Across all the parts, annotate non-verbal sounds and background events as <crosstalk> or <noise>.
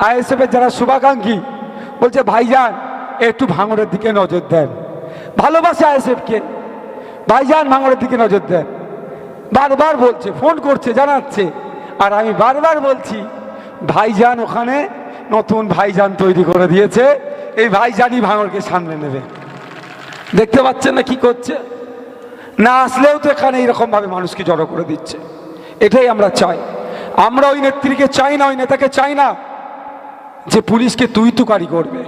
আইএসএফের যারা শুভাকাঙ্ক্ষী, বলছে, ভাইজান, একটু ভাঙড়ের দিকে নজর দেন। ভালোবাসে আইএসএফকে। ভাইজান ভাঙড়ের দিকে নজর দেন। বারবার বলছে, ফোন করছে, জানাচ্ছে। আর আমি বারবার বলছি, ভাইজান ওখানে নতুন ভাইজান তৈরি করে দিয়েছে। এই ভাইজানই ভাঙড়কে সামনে নেবে। দেখতে পাচ্ছেন না কি করছে? না আসলেও তো এখানে এরকম ভাবে মানুষকে জড়ো করে দিচ্ছে। এটাই আমরা চাই। আমরা ওই নেত্রীকে চাই না, ওই নেতাকে চাই না। যে পুলিশকে তুই তুকারি করবে।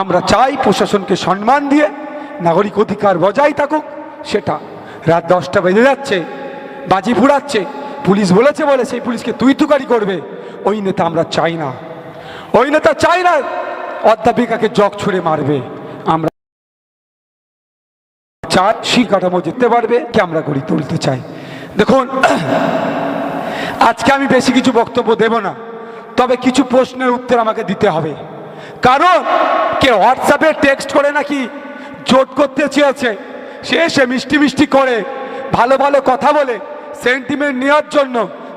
আমরা চাই প্রশাসনকে সম্মান দিয়ে নাগরিক অধিকার বজায় থাকুক, সেটা রাত দশটা বেজে যাচ্ছে, বাজি ফুরাচ্ছে, পুলিশ বলেছে বলে সেই পুলিশকে তুই তুকারি করবে, ওই নেতা আমরা চাই না। ওই নেতা চাই না অধ্যাপিকাকে জগ ছুড়ে মারবে। আমরা চাই সেই কাঠামো যেতে পারবে, কে আমরা গড়ি তুলতে চাই। দেখুন, আজকে আমি বেশি কিছু বক্তব্য দেব না। তবে কিছু প্রশ্নের উত্তর আমাকে দিতে হবে। কারণ কে হোয়াটসঅ্যাপে টেক্সট করে নাকি জোট করতে চেয়েছে, সে সে মিষ্টি মিষ্টি করে, ভালো ভালো কথা বলে সেন্টিমেন্ট নেওয়ার জন্য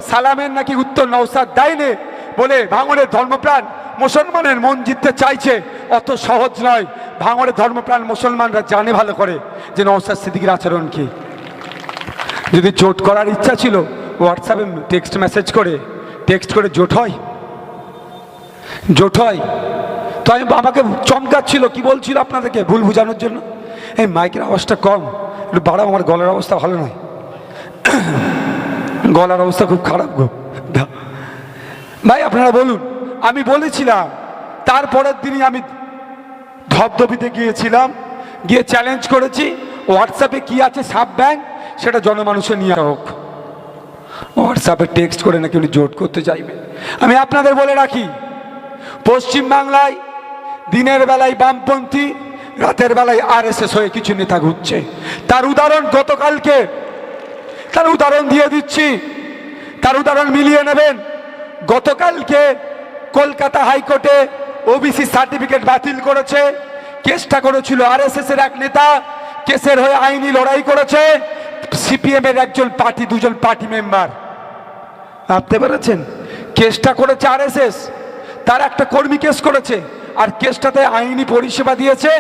সালামের নাকি উত্তর নৌসাদ দেয়নি বলে ভাঙড়ের ধর্মপ্রাণ মুসলমানের মন জিততে চাইছে, অত সহজ নয়। ভাঙড়ের ধর্মপ্রাণ মুসলমানরা জানে ভালো করে যে নৌসাদ সিদ্দিকির আচরণ কি। যদি জোট করার ইচ্ছা ছিল হোয়াটসঅ্যাপে টেক্সট মেসেজ করে টেক্সট করে জোট হয়। জোট হয় তো আমি আমাকে চমকাচ্ছিল, কি বলছিল আপনাদেরকে ভুল বোঝানোর জন্য? এই মাইকের আওয়াজটা কম, একটু বাড়াও, আমার গলার অবস্থা ভালো নয়। <coughs> গলার অবস্থা খুব খারাপ গো। ভাই, আপনারা বলুন, আমি বলেছিলাম, তারপরের দিনই আমি ধবধবিতে গিয়েছিলাম, গিয়ে চ্যালেঞ্জ করেছি হোয়াটসঅ্যাপে কি আছে সাব ব্যাংক সেটা জনমানুষে নিয়ে হোক। হোয়াটসঅ্যাপে টেক্সট করে নাকি উনি জোট করতে চাইবে। আমি আপনাদের বলে রাখি পশ্চিম বাংলায় দিনের বেলায় বামপন্থী, রাতের বেলায় আর এস হয়ে কিছু নেতা ঘুরছে। তার উদাহরণ গতকালকে, তার উদাহরণ দিয়ে দিচ্ছি। তার উদাহরণ মিলিয়ে নেবেন। গতকালকে কলকাতা হাইকোর্টে ওবিসি সার্টিফিকেট বাতিল করেছে। কেসটা করেছিল আরএসএস এর এক নেতা, কেসের হয়ে আইনি লড়াই করেছে। সিপিএম এর একজন পার্টি, দুজন পার্টি মেম্বার। ভাবতে পেরেছেন? কেসটা করেছে আরএসএস। তার একটা কর্মী কেস করেছে, আর কেসটাতে আইনি পরিষেবা দিয়েছে।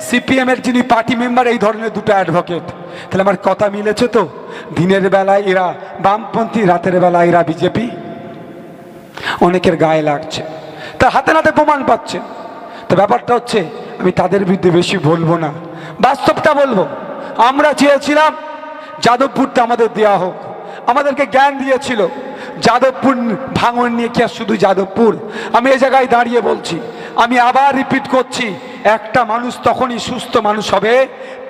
সিপিএম এর যিনি পার্টি মেম্বার, এই ধরনের দুটো অ্যাডভোকেট তাহলে আমার কথা মিলেছে তো? দিনের বেলায় এরা বামপন্থী, রাতের বেলায় এরা বিজেপি। অনেকের গায়ে লাগছে। তার হাতে নাতে প্রমাণ পাচ্ছে। তো ব্যাপারটা হচ্ছে, আমি তাদের বিরুদ্ধে বেশি বলব না। বাস্তবটা বলব। আমরা চেয়েছিলাম যাদবপুরটা আমাদের দেওয়া হোক। আমাদেরকে জ্ঞান দিয়েছিল। যাদবপুর ভাঙন নিয়ে কি আর শুধু যাদবপুর? আমি এ জায়গায় দাঁড়িয়ে বলছি, আমি আবার রিপিট করছি, একটা মানুষ তখনই সুস্থ মানুষ হবে,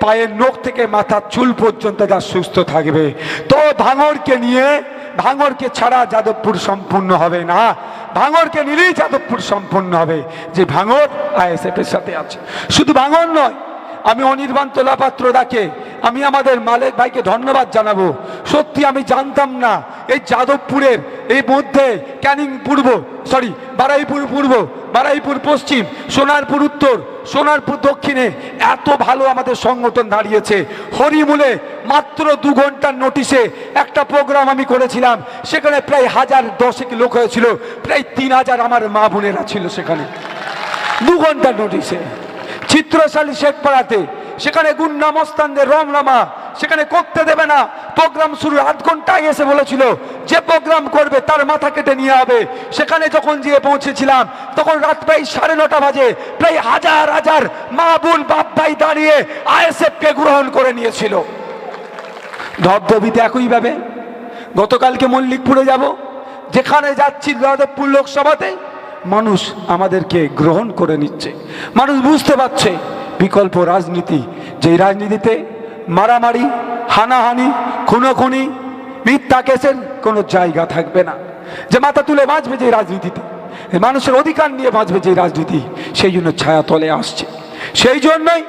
পায়ের নখ থেকে মাথার চুল পর্যন্ত যা সুস্থ থাকবে। তো ভাঙরকে নিয়ে, ভাঙরকে ছাড়া যাদবপুর সম্পূর্ণ হবে না। ভাঙরকে নিলেই যাদবপুর সম্পূর্ণ হবে। যে ভাঙর আইএসএফ এর সাথে আছে। শুধু ভাঙর নয়, আমি অনির্বাণ তোলাপাত্র ডাকে আমি আমাদের মালিক ভাইকে ধন্যবাদ জানাব। সত্যি আমি জানতাম না এই যাদবপুরের এই মধ্যে ক্যানিং পূর্ব সরি বারাইপুর পূর্ব, বারাইপুর পশ্চিম, সোনারপুর উত্তর, সোনারপুর দক্ষিণে এত ভালো আমাদের সংগঠন দাঁড়িয়েছে। হরিমূলে মাত্র দু ঘণ্টার নোটিশে একটা প্রোগ্রাম আমি করেছিলাম, সেখানে প্রায় হাজার দশেক লোক হয়েছিল, প্রায় তিন হাজার আমার মা বোনেরা ছিল সেখানে। দু ঘণ্টার নোটিশে চিত্রশালী শেখ পাড়াতে সেখানে গুন্ডা মস্তানদের রমনামা সেখানে করতে দেবে না। প্রোগ্রাম শুরু আধ ঘন্টায় এসে বলেছিল, যে প্রোগ্রাম করবে তার মাথা কেটে নিয়ে হবে সেখানে যখন গিয়ে পৌঁছেছিলাম, তখন রাত প্রায় সাড়ে নটা বাজে, প্রায় হাজার হাজার মা বোন, বাপ ভাই দাঁড়িয়ে আইএসএফ কে গ্রহণ করে নিয়েছিল। ধবধবিতে একইভাবে গতকালকে মল্লিকপুরে যাব, যেখানে যাচ্ছি যাদবপুর লোকসভাতে, মানুষ আমাদেরকে গ্রহণ করে নিচ্ছে। মানুষ বুঝতে পারছে, বিকল্প রাজনীতি যেই রাজনীতিতে মারামারি, হানাহানি, খুনোখুনি, মিথ্যা কেসের কোনো জায়গা থাকবে না। যে মাথা তুলে বাঁচবে যে রাজনীতিতে মানুষের অধিকার নিয়ে বাঁচবে যে রাজনীতি, সেই জন্য ছায়া তলে আসছে। সেই জন্যই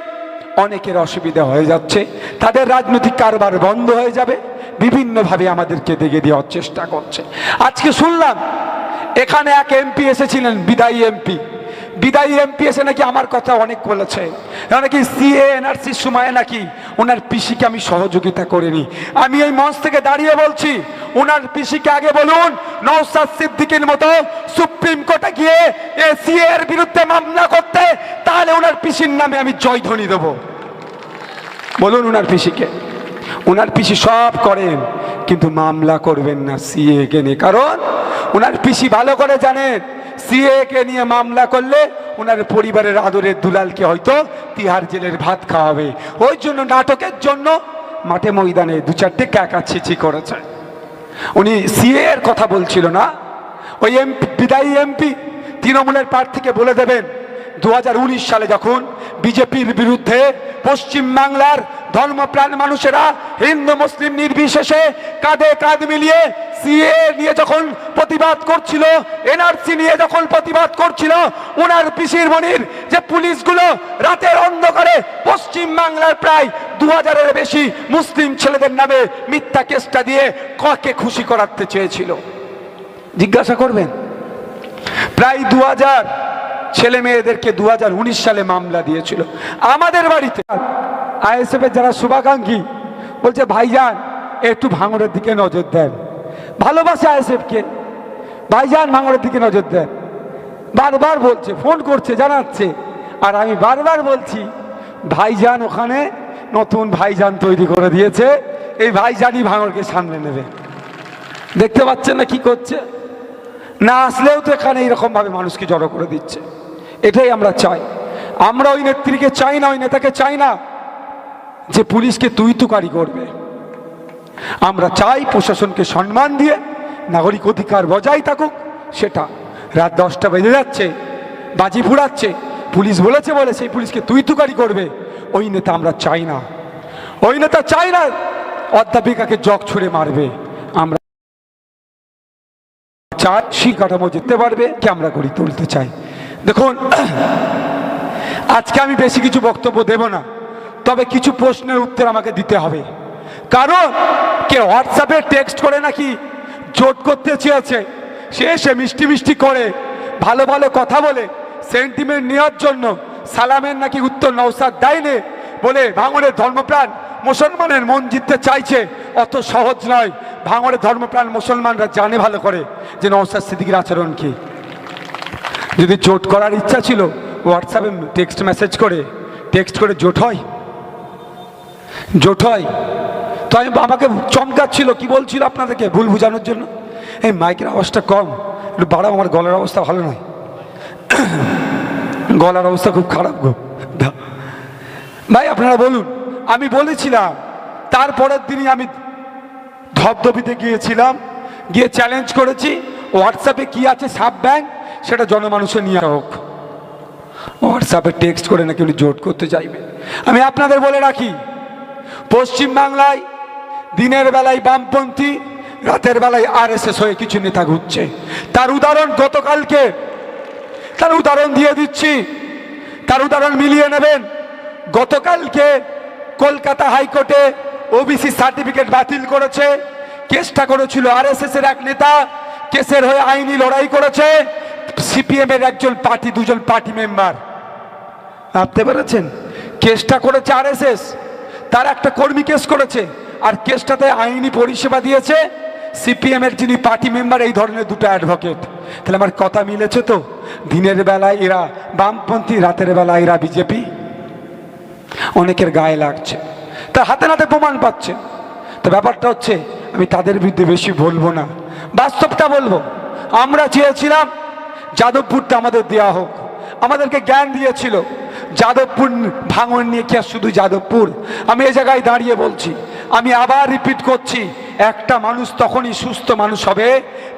অনেকের অসুবিধা হয়ে যাচ্ছে। তাদের রাজনৈতিক কারবার বন্ধ হয়ে যাবে। বিভিন্নভাবে আমাদেরকে দেখে দেওয়ার চেষ্টা করছে। আজকে শুনলাম, এখানে এক এমপি এসেছিলেন, বিদায়ী এমপি। বিদায়ী এমপি এসে নাকি আমার কথা অনেক বলেছে। নাকি সিএ এনআরসির সময় নাকি ওনার পিসিকে আমি সহযোগিতা করিনি। আমি এই মঞ্চ থেকে দাঁড়িয়ে বলছি, ওনার পিসিকে আগে বলুন নৌসাদ সিদ্দিকের মতো সুপ্রিম কোর্টে গিয়ে এসিএ এর বিরুদ্ধে মামলা করতে, তাহলে ওনার পিসির নামে আমি জয়ধ্বনি দেব। বলুন ওনার পিসিকে। ওনার পিসি সব করেন, কিন্তু মামলা করবেন না সিএ কে নিয়ে। কারণ ওনার পিসি ভালো করে জানেন সিএ কে নিয়ে মামলা করলে ওনার পরিবারের আদরের দুলালকে হয়তো তিহার জেলের ভাত খাওয়াবে। ওই জন্য নাটকের জন্য মাঠে ময়দানে দু চারটে ক্যাকা ছিচি করেছে। উনি সিএ এর কথা বলছিল না। ওই এমপি বিদায়ী এমপি তৃণমূলের প্রার্থীকে বলে দেবেন দু হাজার উনিশ সালে যখন বিজেপির বিরুদ্ধে পশ্চিম বাংলার ধর্মপ্রাণ মানুষেরা হিন্দু, মুসলিম নির্বিশেষে কাঁধে কাঁধ মিলিয়ে সিএ নিয়ে যখন প্রতিবাদ করছিল, এনআরসি নিয়ে যখন প্রতিবাদ করছিল ওনার পিসির মনির যে পুলিশগুলো রাতের অন্ধকারে পশ্চিম বাংলার প্রায় দু হাজারের বেশি মুসলিম ছেলেদের নামে মিথ্যা কেসটা দিয়ে ককে খুশি করাতে চেয়েছিল? জিজ্ঞাসা করবেন? প্রায় দু হাজার ছেলে মেয়েদেরকে দু হাজার উনিশ সালে মামলা দিয়েছিল। আমাদের বাড়িতে আইএসএফ এর যারা শুভাকাঙ্ক্ষী, বলছে, ভাইজান, একটু ভাঙড়ের দিকে নজর দেন। ভালোবাসে আইএসএফ কে ভাইজান ভাঙড়ের দিকে নজর দেন। বারবার বলছে, ফোন করছে, জানাচ্ছে। আর আমি বারবার বলছি, ভাইজান ওখানে নতুন ভাইজান তৈরি করে দিয়েছে। এই ভাইজানই ভাঙড়কে সামনে নেবে। দেখতে পাচ্ছেন না কি করছে? না আসলেও তো এখানে এইরকম ভাবে মানুষকে জড়ো করে দিচ্ছে। এটাই আমরা চাই। আমরা ওই নেত্রীকে চাই না, ওই নেতাকে চাই না যে পুলিশকে তুই তুকারি করবে। আমরা চাই প্রশাসনকে সম্মান দিয়ে নাগরিক অধিকার বজায় থাকুক, সেটা রাত দশটা বেজে যাচ্ছে, বাজি ফুরাচ্ছে পুলিশ বলেছে বলে সেই পুলিশকে তুই তুকারি করবে, ওই নেতা আমরা চাই না। ওই নেতা চাই না অধ্যাপিকাকে জগ ছুড়ে মারবে। আমরা চাই সেই কাঠামো জিততে পারবে কি আমরা গড়ি তুলতে চাই। দেখুন, আজকে আমি বেশি কিছু বক্তব্য দেব না, তবে কিছু প্রশ্নের উত্তর আমাকে দিতে হবে। কারণ কে হোয়াটসঅ্যাপে টেক্সট করে নাকি জোট করতে চেয়েছে। সে এসে মিষ্টি মিষ্টি করে, ভালো ভালো কথা বলে সেন্টিমেন্ট নেওয়ার জন্য সালামের নাকি উত্তর নৌসাদ দেয়নি বলে ভাঙড়ের ধর্মপ্রাণ মুসলমানের মন জিততে চাইছে। অত সহজ নয়, ভাঙড়ের ধর্মপ্রাণ মুসলমানরা জানে ভালো করে যে নৌসাদ সিদ্দিকির আচরণ কি। যদি জোট করার ইচ্ছা ছিল হোয়াটসঅ্যাপে টেক্সট মেসেজ করে টেক্সট করে জোট হয়। জোট হয়। তো আমি আমাকে চমকাচ্ছিল, কি বলছিল আপনাদেরকে ভুল বোঝানোর জন্য? এই মাইকের আওয়াজটা কম, একটু বাড়াও, আমার গলার অবস্থা ভালো নয়। <coughs> গলার অবস্থা খুব খারাপ গো। ভাই, আপনারা বলুন, আমি বলেছিলাম, তারপরের দিনই আমি ধবধবিতে গিয়েছিলাম, গিয়ে চ্যালেঞ্জ করেছি হোয়াটসঅ্যাপে কি আছে, সাব ব্যাংক, সেটা জনমানুষে নিয়ে হোক। হোয়াটসঅ্যাপে টেক্সট করে নাকি উনি জোট করতে চাইবে। আমি আপনাদের বলে রাখি পশ্চিম বাংলায় দিনের বেলায় বামপন্থী, রাতের বেলায় আর এস হয়ে কিছু নেতা ঘুরছে। তার উদাহরণ গতকালকে, তার উদাহরণ দিয়ে দিচ্ছি। তার উদাহরণ মিলিয়ে নেবেন। গতকালকে কলকাতা হাইকোর্টে ওবিসি সার্টিফিকেট বাতিল করেছে। কেসটা করেছিল আরএসএস এর এক নেতা। কেসের হয়ে আইনি লড়াই করেছে। সিপিএম এর একজন পার্টি, দুজন পার্টি মেম্বার। ভাবতে পেরেছেন? কেসটা করেছে আরএসএস। তার একটা কর্মী কেস করেছে। আর কেসটাতে আইনি পরিষেবা দিয়েছে। সিপিএম এর যিনি পার্টি মেম্বার, এই ধরনের দুটো অ্যাডভোকেট তাহলে আমার কথা মিলেছে তো? দিনের বেলায় এরা বামপন্থী, রাতের বেলায় এরা বিজেপি। অনেকের গায়ে লাগছে। তার হাতে নাতে প্রমাণ পাচ্ছে। তো ব্যাপারটা হচ্ছে, আমি তাদের বিরুদ্ধে বেশি বলব না। বাস্তবটা বলব, আমরা চেয়েছিলাম যাদবপুরটা আমাদের দেওয়া হোক। আমাদেরকে জ্ঞান দিয়েছিল, যাদবপুর ভাঙন নিয়ে কি আর শুধু যাদবপুর? আমি এ জায়গায় দাঁড়িয়ে বলছি আমি আবার রিপিট করছি, একটা মানুষ তখনই সুস্থ মানুষ হবে,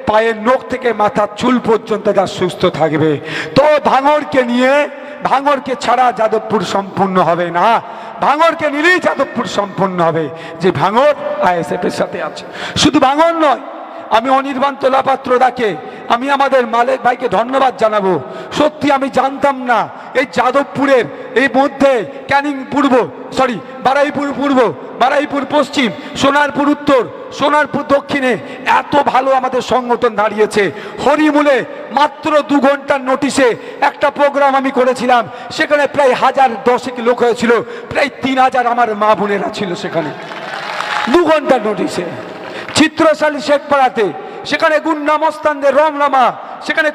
পায়ের নখ থেকে মাথার চুল পর্যন্ত যা সুস্থ থাকবে। তো ভাঙরকে নিয়ে ভাঙরকে ছাড়া যাদবপুর সম্পূর্ণ হবে না। ভাঙরকে নিলেই যাদবপুর সম্পূর্ণ হবে, যে ভাঙর আইএসএফ এর সাথে আছে। শুধু ভাঙর নয়, আমি অনির্বাণ তোলাপাত্র ডাকে আমি আমাদের মালিক ভাইকে ধন্যবাদ জানাব। সত্যি আমি জানতাম না এই যাদবপুরের, এই মধ্যে ক্যানিং পূর্ব সরি বারাইপুর পূর্ব, বারাইপুর পশ্চিম, সোনারপুর উত্তর, সোনারপুর দক্ষিণে এত ভালো আমাদের সংগঠন দাঁড়িয়েছে। হরিমূলে মাত্র দু ঘণ্টার নোটিশে একটা প্রোগ্রাম আমি করেছিলাম, সেখানে প্রায় হাজার দশেক লোক হয়েছিল, প্রায় তিন হাজার আমার মা বোনেরা ছিল সেখানে। দু ঘণ্টার নোটিশে চিত্রশালী শেখপাড়াতে, সেখানে গুন্ডা মস্তানদের রমনামা সেখানে